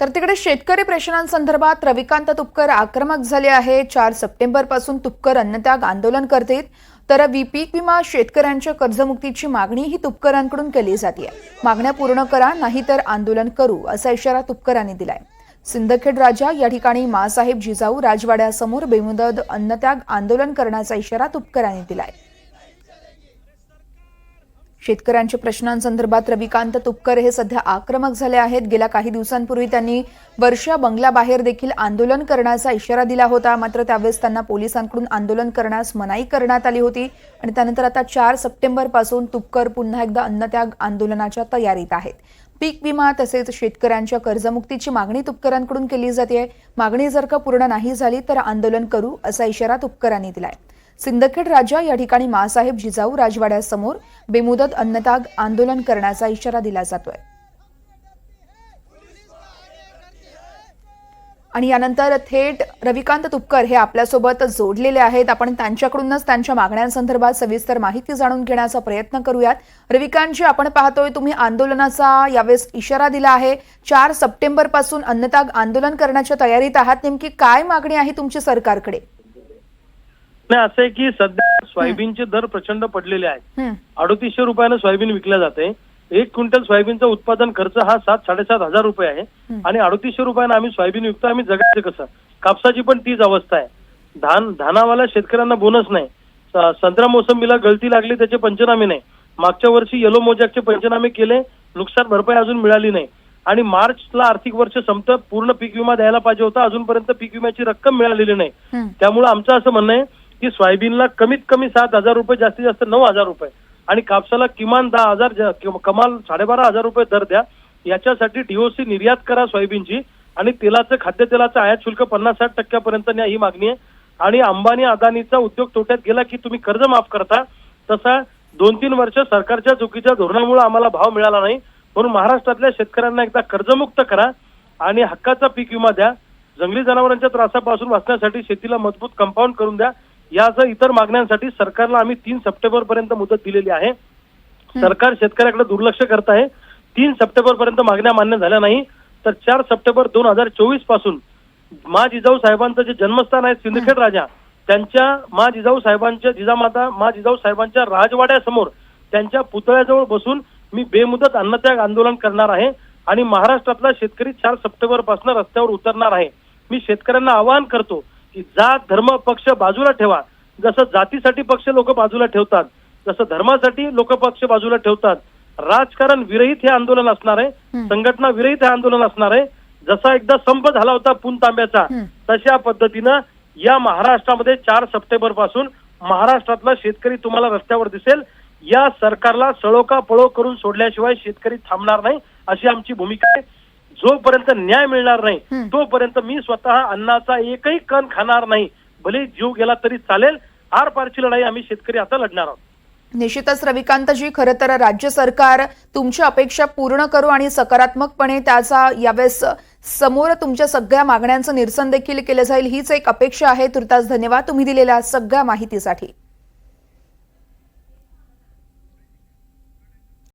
तर तिकडे शेतकरी प्रश्नांसंदर्भात रविकांत तुपकर आक्रमक झाले आहे चार सप्टेंबरपासून तुपकर अन्नत्याग आंदोलन करतील. तर वी पीक विमा शेतकऱ्यांच्या कर्जमुक्तीची मागणी ही तुपकरांकडून केली जाते मागण्या पूर्ण करा नाहीतर आंदोलन करू असा इशारा तुपकरांनी दिलाय. सिंदखेड राजा या ठिकाणी मासाहेब जिजाऊ राजवाड्यासमोर बेमुदत अन्नत्याग आंदोलन करण्याचा इशारा तुपकरांनी दिलाय. शेतकऱ्यांच्या प्रश्नांसंदर्भात रविकांत तुपकर हे सध्या आक्रमक झाले आहेत. गेल्या काही दिवसांपूर्वी त्यांनी वर्षा बंगल्याबाहेर देखील आंदोलन करण्याचा इशारा दिला होता. मात्र त्यावेळेस त्यांना पोलिसांकडून आंदोलन करण्यास मनाई करण्यात आली होती आणि त्यानंतर आता चार सप्टेंबरपासून तुपकर पुन्हा एकदा अन्नत्याग आंदोलनाच्या तयारीत आहेत. पीक विमा तसेच शेतकऱ्यांच्या कर्जमुक्तीची मागणी तुपकरांकडून केली जाते. मागणी जर का पूर्ण नाही झाली तर आंदोलन करू असा इशारा तुपकरांनी दिलाय. सिंदखेड राजा या ठिकाणी मासाहेब जिजाऊ राजवाड्यासमोर बेमुदत अन्नताग आंदोलन करण्याचा इशारा दिला जातोय. आणि यानंतर थेट रविकांत तुपकर हे आपल्यासोबत जोडलेले आहेत. आपण त्यांच्याकडूनच त्यांच्या मागण्यांसंदर्भात सविस्तर माहिती जाणून घेण्याचा प्रयत्न करूयात. रविकांतजी आपण पाहतोय तुम्ही आंदोलनाचा यावेळेस इशारा दिला आहे. चार सप्टेंबरपासून अन्नताग आंदोलन करण्याच्या तयारीत आहात. नेमकी काय मागणी आहे तुमची सरकारकडे? नाही असं आहे की सध्या सोयाबीनचे दर प्रचंड पडलेले आहेत. अडोतीसशे रुपयानं सोयाबीन विकल्या जाते एक क्विंटल सोयाबीनचा उत्पादन खर्च हा सात साडेसात हजार रुपये आहे. आणि अडोतीसशे रुपयानं आम्ही सोयाबीन विकतो आम्ही जगायचं कसं? कापसाची पण तीच अवस्था आहे. धान धानावाला शेतकऱ्यांना बोनस नाही. संत्रा मोसंबीला गळती लागली त्याचे पंचनामे नाही. मागच्या वर्षी येलो मोजॅकचे पंचनामे केले नुकसान भरपाई अजून मिळाली नाही. आणि मार्चला आर्थिक वर्ष संपत पूर्ण पीक विमा द्यायला पाहिजे होता अजूनपर्यंत पीक विम्याची रक्कम मिळालेली नाही. त्यामुळे आमचं असं म्हणणं आहे की सोयाबीनला कमीत कमी सात हजार रुपये जास्तीत जास्त नऊ हजार रुपये. आणि कापसाला किमान दहा हजार कमाल साडेबारा हजार रुपये दर द्या. याच्यासाठी डीओसी निर्यात करा सोयाबीनची आणि तेलाचं खाद्यतेलाचं आयात शुल्क पन्नास साठ टक्क्यापर्यंत न्या ही मागणी आहे. आणि अंबानी अदानीचा उद्योग तोट्यात गेला की तुम्ही कर्ज माफ करता तसा दोन तीन वर्ष सरकारच्या चुकीच्या धोरणामुळे आम्हाला भाव मिळाला नाही. म्हणून महाराष्ट्रातल्या शेतकऱ्यांना एकदा कर्जमुक्त करा आणि हक्काचा पीक विमा द्या. जंगली जनावरांच्या त्रासापासून वाचण्यासाठी शेतीला मजबूत कंपाऊंड करून द्या. यासह इतर मागण्यांसाठी सरकारला आम्ही तीन सप्टेंबर पर्यंत मुदत दिलेली आहे. सरकार शेतकऱ्याकडे दुर्लक्ष करत आहे. तीन सप्टेंबर पर्यंत मागण्या मान्य झाल्या नाही. तर चार सप्टेंबर दोन हजार चोवीसपासून मा जिजाऊ साहेबांचं जे जन्मस्थान आहे सिंदखेड राजा त्यांच्या मा जिजाऊ साहेबांच्या जिजामाता मा जिजाऊ साहेबांच्या राजवाड्यासमोर त्यांच्या पुतळ्याजवळ बसून मी बेमुदत अन्नत्याग आंदोलन करणार आहे आणि महाराष्ट्रातला शेतकरी चार सप्टेंबरपासून रस्त्यावर उतरणार आहे. मी शेतकऱ्यांना आवाहन करतो की जात धर्म पक्ष बाजूला ठेवा. जसं जातीसाठी पक्ष लोक बाजूला ठेवतात जसं धर्मासाठी लोक पक्ष बाजूला ठेवतात. राजकारण विरहित हे आंदोलन असणार आहे. संघटना विरहित हे आंदोलन असणार आहे. जसा एकदा संप झाला होता पुन तांब्याचा. तशा पद्धतीनं या महाराष्ट्रामध्ये चार सप्टेंबरपासून महाराष्ट्रातला शेतकरी तुम्हाला रस्त्यावर दिसेल. या सरकारला सळोका पळो करून सोडल्याशिवाय शेतकरी थांबणार नाही अशी आमची भूमिका आहे. जोपर्यंत न्याय मिळणार नाही. तोपर्यंत मी स्वतः अन्नाचा एकही कण खाणार नाही. भले जीव गेला तरी चालेल आर पारची लढाई आम्ही शेतकरी आता लढणार आहोत. निश्चितच रविकांतजी खरं तर राज्य सरकार तुमच्या अपेक्षा पूर्ण करू आणि सकारात्मकपणे त्याचा यावेळेस समोर तुमच्या सगळ्या मागण्यांचं निरसन देखील केलं जाईल हीच एक अपेक्षा आहे. तुर्तास धन्यवाद. तुम्ही दिलेल्या सगळ्या माहितीसाठी.